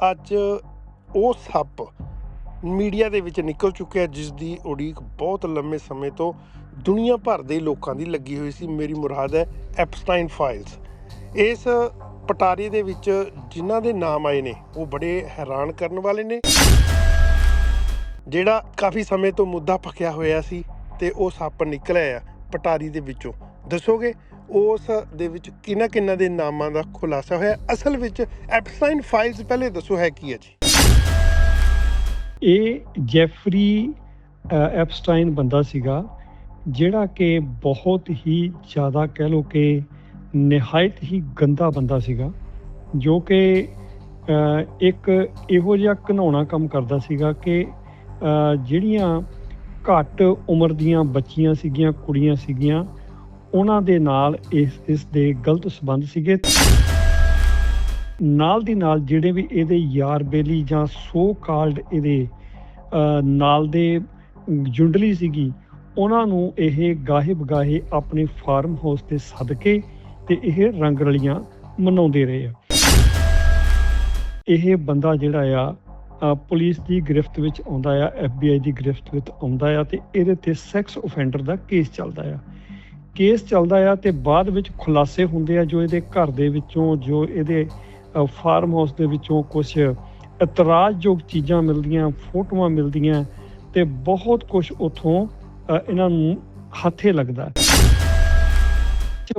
ਅੱਜ ਉਹ ਸੱਪ ਮੀਡੀਆ ਦੇ ਵਿੱਚ ਨਿਕਲ ਚੁੱਕਿਆ ਜਿਸ ਦੀ ਉਡੀਕ ਬਹੁਤ ਲੰਮੇ ਸਮੇਂ ਤੋਂ ਦੁਨੀਆ ਭਰ ਦੇ ਲੋਕਾਂ ਦੀ ਲੱਗੀ ਹੋਈ ਸੀ। ਮੇਰੀ ਮੁਰਾਦ ਹੈ ਐਪਸਟਾਈਨ ਫਾਈਲਸ ਇਸ ਪਟਾਰੀ ਦੇ ਵਿੱਚ ਜਿਨ੍ਹਾਂ ਦੇ ਨਾਮ ਆਏ ਨੇ, ਉਹ ਬੜੇ ਹੈਰਾਨ ਕਰਨ ਵਾਲੇ ਨੇ। ਜਿਹੜਾ ਕਾਫੀ ਸਮੇਂ ਤੋਂ ਮੁੱਦਾ ਫਕਿਆ ਹੋਇਆ ਸੀ ਤੇ ਉਹ ਸੱਪ ਨਿਕਲਿਆ ਆ ਪਟਾਰੀ ਦੇ ਵਿੱਚੋਂ। ਦੱਸੋਗੇ ਉਸ ਦੇ ਵਿੱਚ ਕਿਹਨਾਂ ਕਿਹਨਾਂ ਦੇ ਨਾਮਾਂ ਦਾ ਖੁਲਾਸਾ ਹੋਇਆ। ਅਸਲ ਵਿੱਚ ਐਪਸਟਾਈਨ ਫਾਈਲਸ ਪਹਿਲੇ ਦੱਸੋ ਹੈ ਕੀ ਹੈ ਜੀ? ਇਹ ਜੈਫਰੀ ਐਪਸਟਾਈਨ ਬੰਦਾ ਸੀਗਾ, ਜਿਹੜਾ ਕਿ ਬਹੁਤ ਹੀ ਜ਼ਿਆਦਾ ਕਹਿ ਲੋ ਕਿ ਨਿਹਾਇਤ ਹੀ ਗੰਦਾ ਬੰਦਾ ਸੀਗਾ, ਜੋ ਕਿ ਇੱਕ ਇਹੋ ਜਿਹਾ ਘਿਨਾਉਣਾ ਕੰਮ ਕਰਦਾ ਸੀਗਾ ਕਿ ਜਿਹੜੀਆਂ ਘੱਟ ਉਮਰ ਦੀਆਂ ਬੱਚੀਆਂ ਸੀਗੀਆਂ, ਕੁੜੀਆਂ ਸੀਗੀਆਂ ਉਹਨਾਂ ਦੇ ਨਾਲ ਇਸ ਇਸ ਦੇ ਗਲਤ ਸਬੰਧ ਸੀਗੇ। ਨਾਲ ਦੀ ਨਾਲ ਜਿਹੜੇ ਵੀ ਇਹਦੇ ਯਾਰ ਬੇਲੀ ਜਾਂ ਸੋ ਕਾਲਡ ਇਹਦੇ ਨਾਲ ਦੇ ਜੁੰਡਲੀ ਸੀਗੀ, ਉਹਨਾਂ ਨੂੰ ਇਹ ਗਾਹੇ ਬਗਾਹੇ ਆਪਣੇ ਫਾਰਮ ਹਾਊਸ ਤੇ ਸੱਦ ਕੇ ਤੇ ਇਹ ਰੰਗ ਰਲੀਆਂ ਮਨਾਉਂਦੇ ਰਹੇ ਆ। ਇਹ ਬੰਦਾ ਜਿਹੜਾ ਆ ਪੁਲਿਸ ਦੀ ਗ੍ਰਿਫਤ ਵਿੱਚ ਆਉਂਦਾ ਆ FBI ਦੀ ਗ੍ਰਿਫਤ ਵਿੱਚ ਆਉਂਦਾ ਆ ਤੇ ਇਹਦੇ ਤੇ ਸੈਕਸ ਆਫੈਂਡਰ ਦਾ ਕੇਸ ਚੱਲਦਾ ਆ। ਕੇਸ ਚੱਲਦਾ ਆ ਤੇ ਬਾਅਦ ਵਿੱਚ ਖੁਲਾਸੇ ਹੁੰਦੇ ਆ ਜੋ ਇਹਦੇ ਘਰ ਦੇ ਵਿੱਚੋਂ, ਜੋ ਇਹਦੇ ਫਾਰਮ ਹਾਊਸ ਦੇ ਵਿੱਚੋਂ ਕੁਝ ਇਤਰਾਜ਼ਯੋਗ ਚੀਜ਼ਾਂ ਮਿਲਦੀਆਂ, ਫੋਟੋਆਂ ਮਿਲਦੀਆਂ ਤੇ ਬਹੁਤ ਕੁਝ ਉਥੋਂ ਇਹਨਾਂ ਨੂੰ ਹੱਥੇ ਲੱਗਦਾ।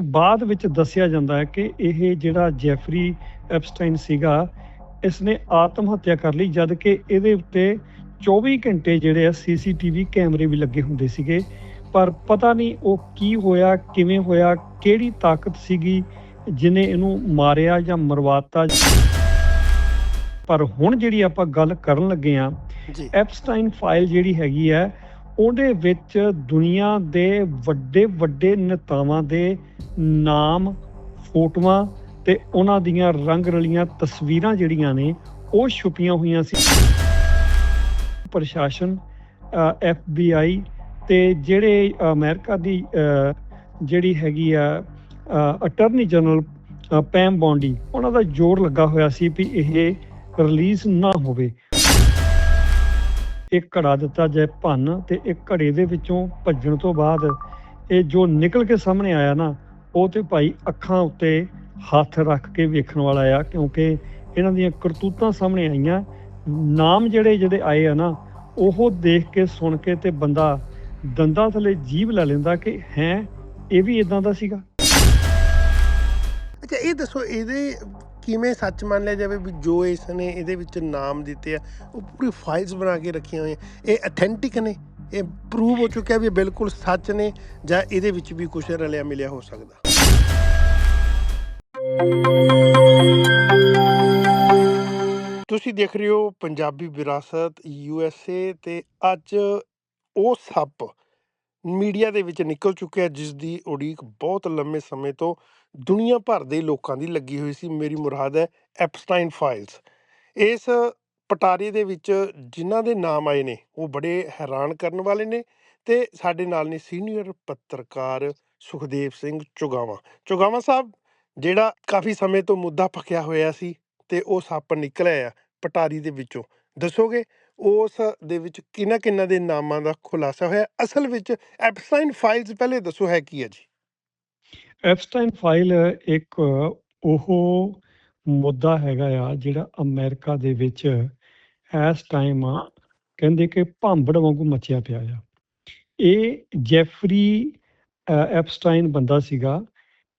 ਬਾਅਦ ਵਿੱਚ ਦੱਸਿਆ ਜਾਂਦਾ ਹੈ ਕਿ ਇਹ ਜਿਹੜਾ ਜੈਫਰੀ ਐਪਸਟਾਈਨ ਸੀਗਾ ਇਸ ਨੇ ਆਤਮ ਹੱਤਿਆ ਕਰ ਲਈ, ਜਦ ਕਿ ਇਹਦੇ ਉੱਤੇ 24 ਘੰਟੇ ਜਿਹੜੇ ਆ, ਸੀਸੀਟੀਵੀ ਕੈਮਰੇ ਵੀ ਲੱਗੇ ਹੁੰਦੇ ਸੀਗੇ। ਪਰ ਪਤਾ ਨਹੀਂ ਉਹ ਕੀ ਹੋਇਆ ਕਿਵੇਂ ਹੋਇਆ ਕਿਹੜੀ ਤਾਕਤ ਸੀਗੀ ਜਿਨੇ ਇਹਨੂੰ ਮਾਰਿਆ ਜਾਂ ਮਰਵਾਤਾ। ਪਰ ਹੁਣ ਜਿਹੜੀ ਆਪਾਂ ਗੱਲ ਕਰਨ ਲੱਗੇ ਆ ਐਪਸਟਾਈਨ ਫਾਈਲ ਜਿਹੜੀ ਹੈਗੀ ਹੈ ਉਹਦੇ ਵਿੱਚ ਦੁਨੀਆ ਦੇ ਵੱਡੇ ਵੱਡੇ ਨੇਤਾਵਾਂ ਦੇ ਨਾਮ ਫੋਟੋਆਂ ਤੇ ਉਹਨਾਂ ਦੀਆਂ ਰੰਗ ਰਲੀਆਂ ਤਸਵੀਰਾਂ ਜਿਹੜੀਆਂ ਨੇ ਉਹ ਛੁਪੀਆਂ ਹੋਈਆਂ ਸੀ। ਪ੍ਰਸ਼ਾਸਨ FBI ਤੇ ਜਿਹੜੇ ਅਮਰੀਕਾ ਦੀ ਜਿਹੜੀ ਹੈਗੀ ਆ ਅਟਰਨੀ ਜਨਰਲ ਪੈਮ ਬੌਂਡੀ ਉਹਨਾਂ ਦਾ ਜ਼ੋਰ ਲੱਗਾ ਹੋਇਆ ਸੀ ਵੀ ਇਹ ਰਿਲੀਜ਼ ਨਾ ਹੋਵੇ। ਇੱਕ ਘੜਾ ਦਿੱਤਾ ਜਾਏ ਭੰਨ ਤੇ ਇੱਕ ਘੜੇ ਦੇ ਵਿੱਚੋਂ ਭੱਜਣ ਤੋਂ ਬਾਅਦ ਇਹ ਜੋ ਨਿਕਲ ਕੇ ਸਾਹਮਣੇ ਆਇਆ ਨਾ, ਉਹ ਤੇ ਭਾਈ ਅੱਖਾਂ ਉੱਤੇ ਹੱਥ ਰੱਖ ਕੇ ਵੇਖਣ ਵਾਲਾ ਆ, ਕਿਉਂਕਿ ਇਹਨਾਂ ਦੀਆਂ ਕਰਤੂਤਾਂ ਸਾਹਮਣੇ ਆਈਆਂ। ਨਾਮ ਜਿਹੜੇ ਜਿਹੜੇ ਆਏ ਆ ਨਾ, ਉਹ ਦੇਖ ਕੇ, ਸੁਣ ਕੇ ਤੇ ਬੰਦਾ ਦੰਦਾਂ ਥਲੇ ਜੀਭ ਲੈ ਲੈਂਦਾ ਕਿ ਹੈ, ਇਹ ਵੀ ਇਦਾਂ ਦਾ ਸੀਗਾ? ਅੱਛਾ, ਇਹ ਦੱਸੋ, ਇਹਦੇ ਕਿਵੇਂ ਸੱਚ ਮੰਨ ਲਿਆ ਜਾਵੇ ਵੀ ਜੋ ਇਸ ਨੇ ਇਹਦੇ ਵਿੱਚ ਨਾਮ ਦਿੱਤੇ ਆ, ਉਹ ਪੂਰੀ ਫਾਈਲਸ ਬਣਾ ਕੇ ਰੱਖੀਆਂ ਹੋਈਆਂ, ਇਹ ਅਥੈਂਟਿਕ ਨੇ? ਇਹ ਪ੍ਰੂਵ ਹੋ ਚੁੱਕਿਆ ਵੀ ਇਹ ਬਿਲਕੁਲ ਸੱਚ ਨੇ, ਜਾਂ ਇਹਦੇ ਵਿੱਚ ਵੀ ਕੁਝ ਰਲਿਆ ਮਿਲਿਆ ਹੋ ਸਕਦਾ? ਤੁਸੀਂ ਦੇਖ ਰਹੇ ਹੋ ਪੰਜਾਬੀ ਵਿਰਾਸਤ ਯੂਐਸਏ ਤੇ ਅੱਜ ਉਹ ਸੱਪ ਮੀਡੀਆ ਦੇ ਵਿੱਚ ਨਿਕਲ ਚੁੱਕਿਆ ਜਿਸ ਦੀ ਉਡੀਕ ਬਹੁਤ ਲੰਮੇ ਸਮੇਂ ਤੋਂ ਦੁਨੀਆ ਭਰ ਦੇ ਲੋਕਾਂ ਦੀ ਲੱਗੀ ਹੋਈ ਸੀ। ਮੇਰੀ ਮੁਰਾਦ ਹੈ ਐਪਸਟਾਈਨ ਫਾਈਲਸ ਇਸ ਪਟਾਰੀ ਦੇ ਵਿੱਚ ਜਿਨ੍ਹਾਂ ਦੇ ਨਾਮ ਆਏ ਨੇ, ਉਹ ਬੜੇ ਹੈਰਾਨ ਕਰਨ ਵਾਲੇ ਨੇ ਤੇ ਸਾਡੇ ਨਾਲ ਨੇ ਸੀਨੀਅਰ ਪੱਤਰਕਾਰ ਸੁਖਦੇਵ ਸਿੰਘ ਚੁਗਾਵਾ। ਚੁਗਾਵਾ ਸਾਹਿਬ, ਜਿਹੜਾ ਕਾਫੀ ਸਮੇਂ ਤੋਂ ਮੁੱਦਾ ਫਕਿਆ ਹੋਇਆ ਸੀ ਤੇ ਉਹ ਸੱਪ ਨਿਕਲਿਆ ਆ ਪਟਾਰੀ ਦੇ ਵਿੱਚੋਂ। ਦੱਸੋਗੇ? ਉਸ ਦੇ ਵਿੱਚ ਕਿਹਨਾਂ ਕਿਹਨਾਂ ਦੇ ਨਾਮਾਂ ਦਾ ਖੁਲਾਸਾ ਹੋਇਆ? ਅਸਲ ਵਿੱਚ ਐਪਸਟਾਈਨ ਫਾਈਲਸ ਪਹਿਲੇ ਦੱਸੋ ਹੈ ਕੀ ਹੈ ਜੀ? ਐਪਸਟਾਈਨ ਫਾਈਲ ਇੱਕ ਉਹ ਮੁੱਦਾ ਹੈਗਾ ਆ ਜਿਹੜਾ ਅਮਰੀਕਾ ਦੇ ਵਿੱਚ ਇਸ ਟਾਈਮ ਕਹਿੰਦੇ ਕਿ ਭਾਂਬੜ ਵਾਂਗੂ ਮੱਚਿਆ ਪਿਆ ਆ। ਇਹ ਜੈਫਰੀ ਐਪਸਟਾਈਨ ਬੰਦਾ ਸੀਗਾ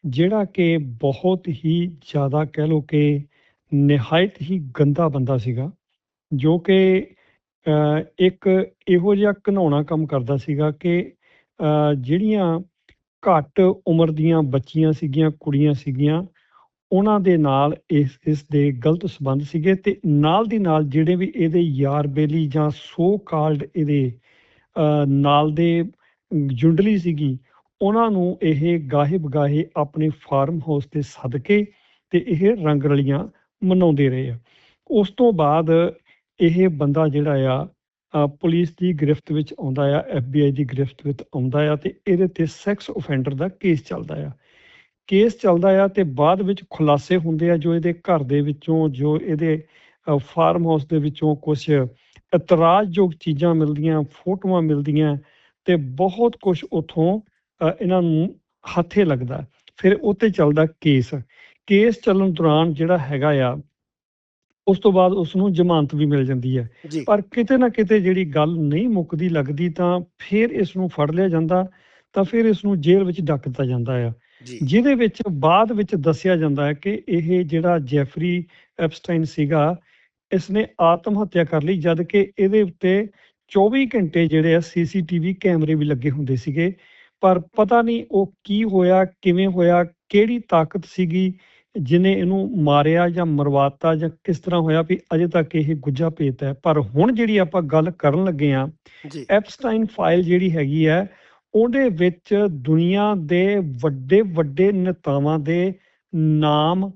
ਜਿਹੜਾ ਕਿ ਬਹੁਤ ਹੀ ਜ਼ਿਆਦਾ ਕਹਿ ਲੋ ਕਿ ਨਿਹਾਇਤ ਹੀ ਗੰਦਾ ਬੰਦਾ ਸੀਗਾ ਜੋ ਕਿ ਇੱਕ ਇਹੋ ਜਿਹਾ ਘਨਾਉਣਾ ਕੰਮ ਕਰਦਾ ਸੀਗਾ ਕਿ ਜਿਹੜੀਆਂ ਘੱਟ ਉਮਰ ਦੀਆਂ ਬੱਚੀਆਂ ਸੀਗੀਆਂ, ਕੁੜੀਆਂ ਸੀਗੀਆਂ, ਉਹਨਾਂ ਦੇ ਨਾਲ ਇਸ ਇਸ ਦੇ ਗਲਤ ਸਬੰਧ ਸੀਗੇ ਤੇ ਨਾਲ ਦੀ ਨਾਲ ਜਿਹੜੇ ਵੀ ਇਹਦੇ ਯਾਰ ਬੇਲੀ ਜਾਂ ਸੋ ਕਾਲਡ ਇਹਦੇ ਨਾਲ ਦੇ ਜੁੰਡਲੀ ਸੀਗੀ, ਉਹਨਾਂ ਨੂੰ ਇਹ ਗਾਹੇ ਬਗਾਹੇ ਆਪਣੇ ਫਾਰਮ ਹਾਊਸ ਤੇ ਸੱਦ ਕੇ ਤੇ ਇਹ ਰੰਗ ਰਲੀਆਂ ਮਨਾਉਂਦੇ ਰਹੇ ਆ। ਉਸ ਤੋਂ ਬਾਅਦ ਇਹ ਬੰਦਾ ਜਿਹੜਾ ਆ ਪੁਲਿਸ ਦੀ ਗ੍ਰਿਫਤ ਵਿੱਚ ਆਉਂਦਾ ਆ FBI ਦੀ ਗ੍ਰਿਫਤ ਵਿੱਚ ਆਉਂਦਾ ਆ ਤੇ ਇਹਦੇ ਤੇ ਸੈਕਸ ਆਫੈਂਡਰ ਦਾ ਕੇਸ ਚੱਲਦਾ ਆ। ਕੇਸ ਚੱਲਦਾ ਆ ਤੇ ਬਾਅਦ ਵਿੱਚ ਖੁਲਾਸੇ ਹੁੰਦੇ ਆ ਜੋ ਇਹਦੇ ਘਰ ਦੇ ਵਿੱਚੋਂ, ਜੋ ਇਹਦੇ ਫਾਰਮ ਹਾਊਸ ਦੇ ਵਿੱਚੋਂ ਕੁਝ ਇਤਰਾਜ਼ਯੋਗ ਚੀਜ਼ਾਂ ਮਿਲਦੀਆਂ, ਫੋਟੋਆਂ ਮਿਲਦੀਆਂ ਤੇ ਬਹੁਤ ਕੁਝ ਉਥੋਂ ਇਹਨਾਂ ਨੂੰ ਹੱਥੇ ਲੱਗਦਾ। ਫਿਰ ਉੱਤੇ ਚੱਲਦਾ ਕੇਸ ਕੇਸ ਚੱਲਣ ਦੌਰਾਨ ਜਿਹੜਾ ਹੈਗਾ ਆ ਉਸ ਤੋਂ ਬਾਅਦ ਉਸ ਨੂੰ ਜ਼ਮਾਨਤ ਵੀ ਮਿਲ ਜਾਂਦੀ ਹੈ। ਪਰ ਕਿਤੇ ਨਾ ਕਿਤੇ ਜਿਹੜੀ ਗੱਲ ਨਹੀਂ ਮੁੱਕਦੀ ਲੱਗਦੀ ਤਾਂ ਫਿਰ ਇਸ ਨੂੰ ਫੜ ਲਿਆ ਜਾਂਦਾ ਤਾਂ ਫਿਰ ਇਸ ਨੂੰ ਜੇਲ੍ਹ ਵਿੱਚ ਡੱਕ ਦਿੱਤਾ ਜਾਂਦਾ ਆ। ਜਿਹਦੇ ਵਿੱਚ ਬਾਅਦ ਵਿੱਚ ਦੱਸਿਆ ਜਾਂਦਾ ਹੈ ਕਿ ਇਹ ਜਿਹੜਾ ਜੈਫਰੀ ਐਪਸਟਾਈਨ ਸੀਗਾ ਇਸ ਨੇ ਆਤਮ ਹੱਤਿਆ ਕਰ ਲਈ ਜਦ ਕਿ ਇਹਦੇ ਉੱਤੇ 24 ਘੰਟੇ ਜਿਹੜੇ ਆ ਸੀਸੀਟੀਵੀ ਕੈਮਰੇ ਵੀ ਲੱਗੇ ਹੁੰਦੇ ਸੀਗੇ। ਪਰ ਪਤਾ ਨਹੀਂ ਉਹ ਕੀ ਹੋਇਆ ਕਿਵੇਂ ਹੋਇਆ ਕਿਹੜੀ ਤਾਕਤ ਸੀਗੀ ਜਿਨੇ ਇਹਨੂੰ ਮਾਰਿਆ ਜਾਂ ਮਰਵਾਤਾ ਜਾਂ ਕਿਸ ਤਰ੍ਹਾਂ ਹੋਇਆ ਵੀ ਅਜੇ ਤੱਕ ਇਹ ਗੁੱਜਾ ਪੇਤ ਹੈ। ਪਰ ਹੁਣ ਜਿਹੜੀ ਆਪਾਂ ਗੱਲ ਕਰਨ ਲੱਗੇ ਆ ਐਪਸਟਾਈਨ ਫਾਈਲ ਜਿਹੜੀ ਹੈਗੀ ਹੈ ਉਹਦੇ ਵਿੱਚ ਦੁਨੀਆ ਦੇ ਵੱਡੇ ਵੱਡੇ ਨੇਤਾਵਾਂ ਦੇ ਨਾਮ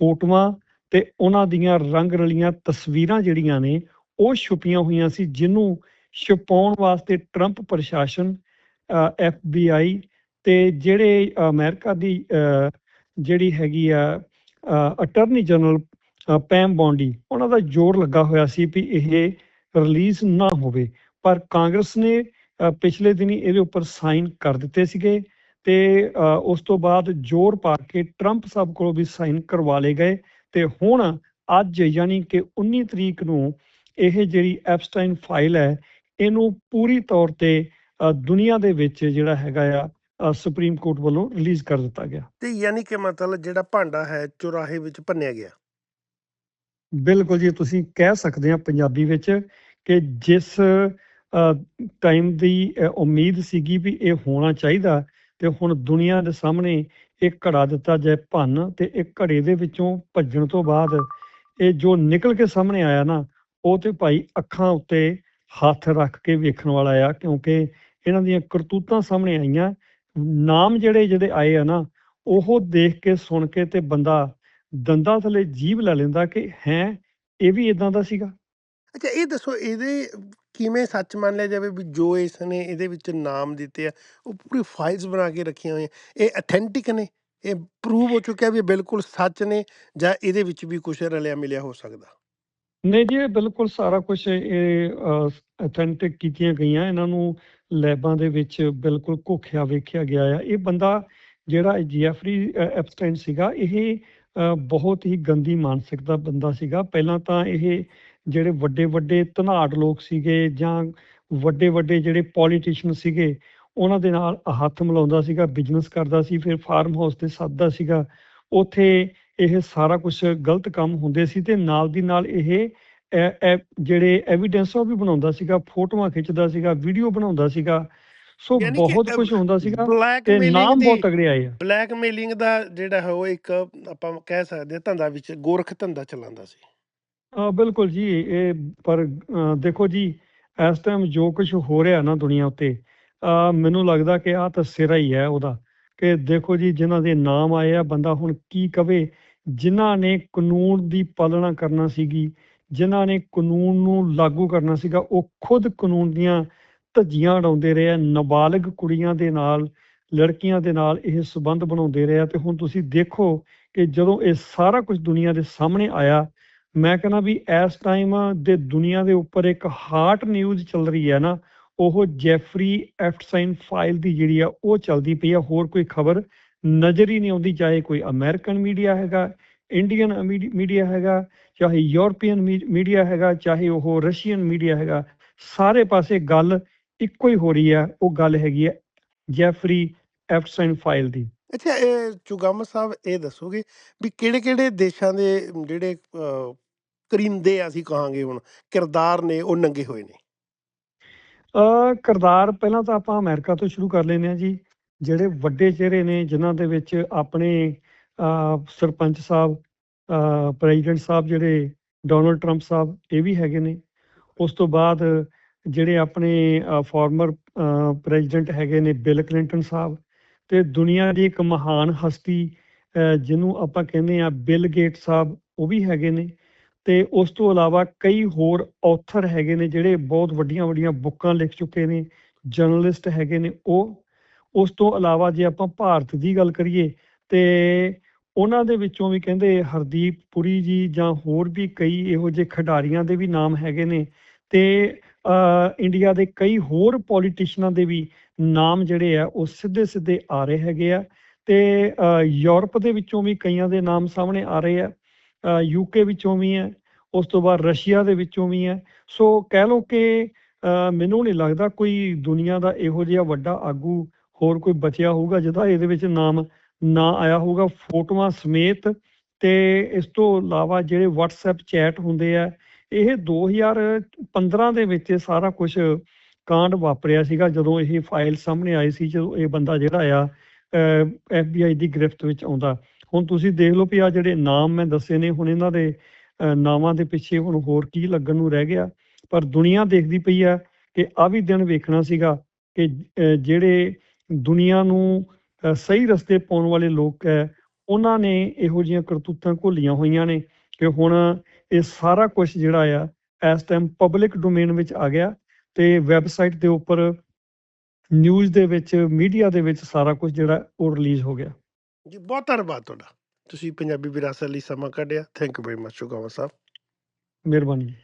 ਫੋਟੋਆਂ ਤੇ ਉਹਨਾਂ ਦੀਆਂ ਰੰਗ ਰਲੀਆਂ ਤਸਵੀਰਾਂ ਜਿਹੜੀਆਂ ਨੇ ਉਹ ਛੁਪੀਆਂ ਹੋਈਆਂ ਸੀ ਜਿਹਨੂੰ ਛੁਪਾਉਣ ਵਾਸਤੇ ਟਰੰਪ ਪ੍ਰਸ਼ਾਸਨ ਐਫਬੀਆਈ ਤੇ ਜਿਹੜੇ ਅਮਰੀਕਾ ਦੀ ਜਿਹੜੀ ਹੈਗੀ ਆ ਅਟਰਨੀ ਜਨਰਲ ਪੈਮ ਬੌਂਡੀ ਉਹਨਾਂ ਦਾ ਜ਼ੋਰ ਲੱਗਾ ਹੋਇਆ ਸੀ ਵੀ ਇਹ ਰਿਲੀਜ਼ ਨਾ ਹੋਵੇ। ਪਰ ਕਾਂਗਰਸ ਨੇ ਪਿਛਲੇ ਦਿਨੀ ਇਹਦੇ ਉੱਪਰ ਸਾਈਨ ਕਰ ਦਿੱਤੇ ਸੀਗੇ ਤੇ ਉਸ ਤੋਂ ਬਾਅਦ ਜ਼ੋਰ ਪਾ ਕੇ ਟਰੰਪ ਸਾਹਿਬ ਕੋਲੋਂ ਵੀ ਸਾਈਨ ਕਰਵਾ ਲਏ ਗਏ ਤੇ ਹੁਣ ਅੱਜ ਯਾਨੀ ਕਿ 19 ਤਰੀਕ ਨੂੰ ਇਹ ਜਿਹੜੀ ਐਪਸਟਾਈਨ ਫਾਈਲ ਹੈ ਇਹਨੂੰ ਪੂਰੀ ਤੌਰ ਤੇ ਅ, ਦੁਨੀਆ ਦੇ ਵਿੱਚ ਜਿਹੜਾ ਹੈਗਾ ਆ ਸੁਪਰੀਮ ਕੋਰਟ ਵੱਲੋਂ ਰਿਲੀਜ਼ ਕਰ ਦਿੱਤਾ ਗਿਆ। ਤੇ ਯਾਨੀ ਕਿ ਮਤਲਬ ਜਿਹੜਾ ਭਾਂਡਾ ਹੈ ਚੁਰਾਹੇ ਵਿੱਚ ਭੰਨਿਆ ਗਿਆ। ਬਿਲਕੁਲ ਜੀ ਤੁਸੀਂ ਕਹਿ ਸਕਦੇ ਆ ਪੰਜਾਬੀ ਵਿੱਚ ਕਿ ਜਿਸ ਟਾਈਮ ਦੀ ਉਮੀਦ ਸੀਗੀ ਵੀ ਇਹ ਹੋਣਾ ਚਾਹੀਦਾ ਤੇ ਹੁਣ ਦੁਨੀਆ ਦੇ ਸਾਹਮਣੇ ਇਹ ਘੜਾ ਦਿੱਤਾ ਜਾਏ ਭੰਨ ਤੇ ਇਹ ਘੜੇ ਦੇ ਵਿੱਚੋਂ ਭੱਜਣ ਤੋਂ ਬਾਅਦ ਇਹ ਜੋ ਨਿਕਲ ਕੇ ਸਾਹਮਣੇ ਆਇਆ ਨਾ ਉਹ ਤੇ ਭਾਈ ਅੱਖਾਂ ਉੱਤੇ ਹੱਥ ਰੱਖ ਕੇ ਵੇਖਣ ਵਾਲਾ ਆ ਕਿਉਂਕਿ ਇਹਨਾਂ ਦੀਆਂ ਕਰਤੂਤਾਂ ਸਾਹਮਣੇ ਆਈਆਂ ਨਾਮ ਜਿਹੜੇ ਜਿਹੜੇ ਆਏ ਆ ਨਾ, ਉਹ ਦੇਖ ਕੇ, ਸੁਣ ਕੇ ਤੇ ਬੰਦਾ ਦੰਦਾਂ ਥੱਲੇ ਜੀਭ ਲੈ ਲੈਂਦਾ ਕਿ ਹੈ, ਇਹ ਵੀ ਇਦਾਂ ਦਾ ਸੀਗਾ। ਅੱਛਾ, ਇਹ ਦੱਸੋ, ਇਹਦੇ ਕਿਵੇਂ ਸੱਚ ਮੰਨ ਲਿਆ ਜਾਵੇ ਵੀ ਜੋ ਇਸ ਨੇ ਇਹਦੇ ਵਿੱਚ ਨਾਮ ਦਿੱਤੇ ਆ, ਉਹ ਪੂਰੀ ਫਾਈਲਸ ਬਣਾ ਕੇ ਰੱਖੀਆਂ ਹੋਈਆਂ, ਇਹ ਅਥੈਂਟਿਕ ਨੇ? ਇਹ ਪ੍ਰੂਵ ਹੋ ਚੁੱਕਿਆ ਵੀ ਇਹ ਬਿਲਕੁਲ ਸੱਚ ਨੇ ਜਾਂ ਇਹਦੇ ਵਿੱਚ ਵੀ ਕੁਝ ਰਲਿਆ ਮਿਲਿਆ ਹੋ ਸਕਦਾ? ਨਹੀਂ ਜੀ, ਇਹ ਬਿਲਕੁਲ ਸਾਰਾ ਕੁਝ ਇਹ ਅਥੈਂਟਿਕ ਕੀਤੀਆਂ ਗਈਆਂ। ਇਹਨਾਂ ਨੂੰ ਲੈਬਾਂ ਦੇ ਵਿੱਚ ਬਿਲਕੁਲ ਘੋਖਿਆ ਵੇਖਿਆ ਗਿਆ ਆ। ਇਹ ਬੰਦਾ ਜਿਹੜਾ ਜੈਫਰੀ ਐਪਸਟਾਈਨ ਸੀਗਾ, ਇਹ ਬਹੁਤ ਹੀ ਗੰਦੀ ਮਾਨਸਿਕ ਦਾ ਬੰਦਾ ਸੀਗਾ। ਪਹਿਲਾਂ ਤਾਂ ਇਹ ਜਿਹੜੇ ਵੱਡੇ ਵੱਡੇ ਧਨਾੜ ਲੋਕ ਸੀਗੇ ਜਾਂ ਵੱਡੇ ਵੱਡੇ ਜਿਹੜੇ ਪੋਲੀਟੀਸ਼ੀਅਨ ਸੀਗੇ, ਉਹਨਾਂ ਦੇ ਨਾਲ ਹੱਥ ਮਿਲਾਉਂਦਾ ਸੀਗਾ ਬਿਜ਼ਨਸ ਕਰਦਾ ਸੀ, ਫਿਰ ਫਾਰਮ ਹਾਊਸ ਤੇ ਸੱਦਦਾ ਸੀਗਾ। ਉੱਥੇ ਇਹ ਸਾਰਾ ਕੁਝ ਗਲਤ ਕੰਮ ਹੁੰਦੇ ਸੀ ਤੇ ਨਾਲ ਦੀ ਨਾਲ ਇਹ ਜਿਹੜੇ ਐਵੀਡੈਂਸ ਉਹ ਵੀ ਬਣਾਉਂਦਾ ਸੀਗਾ ਫੋਟੋਆਂ ਖਿੱਚਦਾ ਸੀਗਾ ਵੀਡੀਓ ਬਣਾਉਂਦਾ ਸੀਗਾ। ਸੋ ਬਹੁਤ ਕੁਝ ਹੁੰਦਾ ਸੀਗਾ ਤੇ ਨਾਮ ਬਹੁਤ ਤਗੜੇ ਆਏ ਆ। ਬਲੈਕਮੇਲਿੰਗ ਦਾ ਜਿਹੜਾ ਹੈ ਉਹ ਇੱਕ ਆਪਾਂ ਕਹਿ ਸਕਦੇ ਹਾਂ ਧੰਦਾ ਵਿੱਚ ਗੋਰਖ ਧੰਦਾ ਚਲਾਉਂਦਾ ਸੀ। ਅ, ਬਿਲਕੁਲ ਜੀ ਇਹ ਪਰ ਦੇਖੋ ਜੀ ਇਸ ਟਾਈਮ ਜੋ ਕੁਝ ਹੋ ਰਿਹਾ ਨਾ ਦੁਨੀਆ ਉੱਤੇ ਮੈਨੂੰ ਲੱਗਦਾ ਕਿ ਆਹ ਤਾਂ ਸਿਰਾ ਹੀ ਹੈ ਉਹਦਾ। ਕਿ ਦੇਖੋ ਜੀ, ਜਿਨ੍ਹਾਂ ਦੇ ਨਾਮ ਆਏ ਆ, ਬੰਦਾ ਹੁਣ ਕੀ ਕਵੇ? ਜਿਨ੍ਹਾਂ ਨੇ ਕਾਨੂੰਨ ਦੀ ਪਾਲਣਾ ਕਰਨਾ ਸੀਗੀ, ਜਿਨ੍ਹਾਂ ਨੇ ਕਾਨੂੰਨ ਨੂੰ ਲਾਗੂ ਕਰਨਾ ਸੀਗਾ, ਉਹ ਖੁਦ ਕਾਨੂੰਨ ਦੀਆਂ ਧੱਜੀਆਂ ਉਡਾਉਂਦੇ ਰਹੇ ਆ, ਨਾਬਾਲਗ ਕੁੜੀਆਂ ਦੇ ਨਾਲ, ਲੜਕੀਆਂ ਦੇ ਨਾਲ ਇਹ ਸਬੰਧ ਬਣਾਉਂਦੇ ਰਹੇ ਆ। ਤੇ ਹੁਣ ਤੁਸੀਂ ਦੇਖੋ ਕਿ ਜਦੋਂ ਇਹ ਸਾਰਾ ਕੁਝ ਦੁਨੀਆ ਦੇ ਸਾਹਮਣੇ ਆਇਆ, ਮੈਂ ਕਹਿੰਦਾ ਵੀ ਇਸ ਟਾਈਮ ਦੇ ਦੁਨੀਆ ਦੇ ਉੱਪਰ ਇੱਕ ਹਾਰਟ ਨਿਊਜ਼ ਚੱਲ ਰਹੀ ਹੈ ਨਾ ਉਹ ਜੈਫਰੀ ਐਫਟਸਾਈਨ ਫਾਈਲ ਦੀ ਜਿਹੜੀ ਆ, ਉਹ ਚੱਲਦੀ ਪਈ ਆ। ਹੋਰ ਕੋਈ ਖਬਰ ਨਜ਼ਰ ਹੀ ਨਹੀਂ ਆਉਂਦੀ, ਚਾਹੇ ਕੋਈ ਅਮਰੀਕਨ ਮੀਡੀਆ ਹੈਗਾ ਇੰਡੀਅਨ ਮੀਡੀਆ ਹੈਗਾ, ਚਾਹੇ ਯੂਰਪੀਅਨ ਮੀਡੀਆ ਹੈਗਾ, ਚਾਹੇ ਉਹ ਰਸ਼ੀਅਨ ਮੀਡੀਆ ਹੈਗਾ, ਸਾਰੇ ਪਾਸੇ ਗੱਲ ਇੱਕੋ ਹੀ ਹੋ ਰਹੀ ਹੈ ਉਹ ਗੱਲ ਹੈਗੀ ਹੈ ਜੈਫਰੀ ਐਫਟਸਾਈਨ ਫਾਈਲ ਦੀ। ਅੱਛਾ, ਇਹ ਚੁਗਮ ਸਾਹਿਬ ਇਹ ਦੱਸੋਗੇ ਵੀ ਕਿਹੜੇ ਕਿਹੜੇ ਦੇਸ਼ਾਂ ਦੇ ਜਿਹੜੇ ਕਰਿੰਦੇ ਆ ਅਸੀਂ ਕਹਾਂਗੇ ਹੁਣ? ਕਿਰਦਾਰ ਨੇ, ਉਹ ਨੰਗੇ ਹੋਏ ਨੇ। ਅ, ਕਿਰਦਾਰ ਪਹਿਲਾਂ ਤਾਂ ਆਪਾਂ ਅਮਰੀਕਾ ਤੋਂ ਸ਼ੁਰੂ ਕਰ ਲੈਂਦੇ ਹਾਂ ਜੀ। ਜਿਹੜੇ ਵੱਡੇ ਚਿਹਰੇ ਨੇ, ਜਿਨ੍ਹਾਂ ਦੇ ਵਿੱਚ ਆਪਣੇ ਸਰਪੰਚ ਸਾਹਿਬ ਪ੍ਰੈਜ਼ੀਡੈਂਟ ਸਾਹਿਬ ਜਿਹੜੇ ਡੋਨਲਡ ਟਰੰਪ ਸਾਹਿਬ, ਇਹ ਵੀ ਹੈਗੇ ਨੇ। ਉਸ ਤੋਂ ਬਾਅਦ ਜਿਹੜੇ ਆਪਣੇ ਫਾਰਮਰ ਪ੍ਰੈਜ਼ੀਡੈਂਟ ਹੈਗੇ ਨੇ ਬਿਲ ਕਲਿੰਟਨ ਸਾਹਿਬ। ਤੇ ਦੁਨੀਆ ਦੀ ਇੱਕ ਮਹਾਨ ਹਸਤੀ ਜਿਹਨੂੰ ਆਪਾਂ ਕਹਿੰਦੇ ਆ ਬਿਲ ਗੇਟ ਸਾਹਿਬ, ਉਹ ਵੀ ਹੈਗੇ ਨੇ। ਤੇ ਉਸ ਤੋਂ ਇਲਾਵਾ ਕਈ ਹੋਰ ਔਥਰ ਹੈਗੇ ਨੇ ਜਿਹੜੇ ਬਹੁਤ ਵੱਡੀਆਂ ਵੱਡੀਆਂ ਬੁੱਕਾਂ ਲਿਖ ਚੁੱਕੇ ਨੇ ਜਰਨਲਿਸਟ ਹੈਗੇ ਨੇ ਉਹ। ਉਸ ਤੋਂ ਇਲਾਵਾ ਜੇ ਆਪਾਂ ਭਾਰਤ ਦੀ ਗੱਲ ਕਰੀਏ ਤੇ ਉਹਨਾਂ ਦੇ ਵਿੱਚੋਂ ਵੀ ਕਹਿੰਦੇ ਹਰਦੀਪ ਪੁਰੀ ਜੀ ਜਾਂ ਹੋਰ ਵੀ ਕਈ ਇਹੋ ਜਿਹੇ ਖਿਡਾਰੀਆਂ ਦੇ ਵੀ ਨਾਮ ਹੈਗੇ ਨੇ ਤੇ ਇੰਡੀਆ ਦੇ ਕਈ ਹੋਰ ਪੋਲੀਟੀਸ਼ੀਅਨਾਂ ਦੇ ਵੀ ਨਾਮ ਜਿਹੜੇ ਆ ਉਹ ਸਿੱਧੇ ਸਿੱਧੇ ਆ ਰਹੇ ਹੈਗੇ ਆ ਤੇ ਯੂਰਪ ਦੇ ਵਿੱਚੋਂ ਵੀ ਕਈਆਂ ਦੇ ਨਾਮ ਸਾਹਮਣੇ ਆ ਰਹੇ ਆ। ਯੂਕੇ ਵਿੱਚੋਂ ਵੀ ਹੈ, ਉਸ ਤੋਂ ਬਾਅਦ ਰਸ਼ੀਆ ਦੇ ਵਿੱਚੋਂ ਵੀ ਹੈ। ਸੋ ਕਹਿ ਲਓ ਕਿ ਮੈਨੂੰ ਨਹੀਂ ਲੱਗਦਾ ਕੋਈ ਦੁਨੀਆ ਦਾ ਇਹੋ ਜਿਹਾ ਵੱਡਾ ਆਗੂ ਹੋਰ ਕੋਈ ਬਚਿਆ ਹੋਊਗਾ, ਜਿਹਦਾ ਇਹਦੇ ਵਿੱਚ ਨਾਮ ਨਾ ਆਇਆ ਹੋਊਗਾ। ਫੋਟੋਆਂ ਸਮੇਤ ਤੇ ਇਸ ਤੋਂ ਇਲਾਵਾ ਜਿਹੜੇ WhatsApp ਚੈਟ ਹੁੰਦੇ ਆ, ਇਹ 2015 ਦੇ ਵਿੱਚ ਸਾਰਾ ਕੁਝ ਕਾਂਡ ਵਾਪਰਿਆ ਸੀਗਾ, ਜਦੋਂ ਇਹ ਫਾਈਲ ਸਾਹਮਣੇ ਆਈ ਸੀ, ਜਦੋਂ ਇਹ ਬੰਦਾ ਜਿਹੜਾ ਆ FBI ਦੀ ਗ੍ਰਿਫਤ ਵਿੱਚ ਆਉਂਦਾ। ਹੁਣ ਤੁਸੀਂ ਦੇਖ ਲਓ ਵੀ ਆ ਜਿਹੜੇ ਨਾਮ ਮੈਂ ਦੱਸੇ ਨੇ, ਹੁਣ ਇਹਨਾਂ ਦੇ ਨਾਵਾਂ ਦੇ ਪਿੱਛੇ ਹੁਣ ਹੋਰ ਕੀ ਲੱਗਣ ਨੂੰ ਰਹਿ ਗਿਆ। ਪਰ ਦੁਨੀਆ ਦੇਖਦੀ ਪਈ ਆ ਕਿ ਆ ਵੀ ਦਿਨ ਵੇਖਣਾ ਸੀਗਾ ਕਿ ਜਿਹੜੇ ਦੁਨੀਆ ਨੂੰ ਸਹੀ ਰਸਤੇ ਪਾਉਣ ਵਾਲੇ ਲੋਕ ਹੈ ਉਹਨਾਂ ਨੇ ਇਹੋ ਜਿਹੀਆਂ ਕਰਤੂਤਾਂ ਘੋਲੀਆਂ ਹੋਈਆਂ ਨੇ ਕਿ ਹੁਣ ਇਹ ਸਾਰਾ ਕੁਝ ਜਿਹੜਾ ਆ, ਇਸ ਟਾਈਮ ਪਬਲਿਕ ਡੋਮੇਨ ਵਿੱਚ ਆ ਗਿਆ ਤੇ ਵੈਬਸਾਈਟ ਦੇ ਉੱਪਰ ਨਿਊਜ਼ ਦੇ ਵਿੱਚ ਮੀਡੀਆ ਦੇ ਵਿੱਚ ਸਾਰਾ ਕੁਝ ਜਿਹੜਾ ਉਹ ਰਿਲੀਜ਼ ਹੋ ਗਿਆ। ਜੀ, ਬਹੁਤ ਧੰਨਵਾਦ ਤੁਹਾਡਾ। ਤੁਸੀਂ ਪੰਜਾਬੀ ਵਿਰਾਸਤ ਲਈ ਸਮਾਂ ਕੱਢਿਆ। ਥੈਂਕ ਯੂ ਵੈਰੀ ਮਚ ਚੁਕਾਵਾ ਸਾਹਿਬ। ਮਿਹਰਬਾਨੀ।